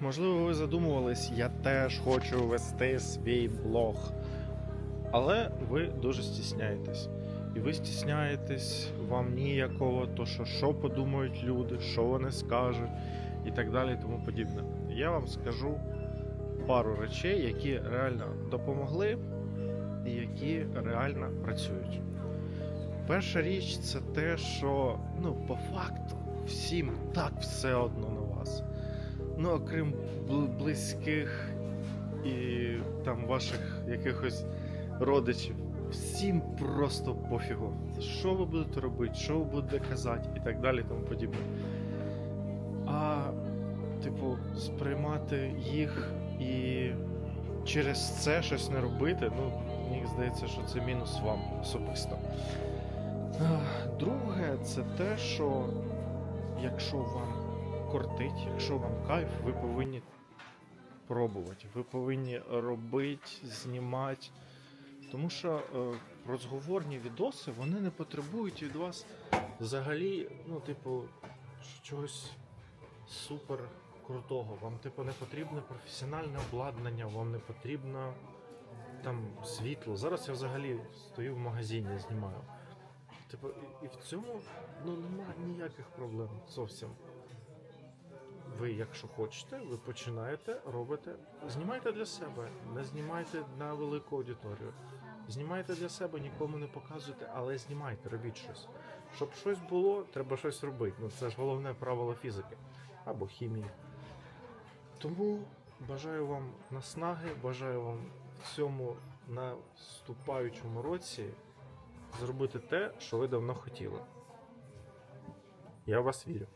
можливо, ви задумувались, я теж хочу вести свій блог. Але ви дуже стісняєтесь. І ви стісняєтесь, вам ніякого, то що, що подумають люди, що вони скажуть і так далі, і тому подібне. Я вам скажу пару речей, які реально допомогли і які реально працюють. Перша річ це те, що ну, по факту всім так все одно на вас. Ну, окрім близьких і там ваших якихось родичів. Всім просто пофігу. Що ви будете робити, що ви будете казати і так далі, тому подібне. А, типу, сприймати їх і через це щось не робити, ну, мені здається, що це мінус вам особисто. Друге, це те, що якщо вам кортить, якщо вам кайф, ви повинні пробувати. Ви повинні робити, знімати. Тому що е, розговорні відоси вони не потребують від вас взагалі, ну, типу, чогось супер крутого. Вам, типу, не потрібне професіональне обладнання, вам не потрібно там світло. Зараз я взагалі стою в магазині, знімаю. Типу, і, і в цьому ну, немає ніяких проблем зовсім. Ви, якщо хочете, ви починаєте, робите. Знімайте для себе, не знімайте на велику аудиторію. Знімайте для себе, нікому не показуйте, але знімайте, робіть щось. Щоб щось було, треба щось робити. Ну це ж головне правило фізики або хімії. Тому бажаю вам наснаги, бажаю вам в цьому наступаючому році зробити те, що ви давно хотіли. Я в вас вірю.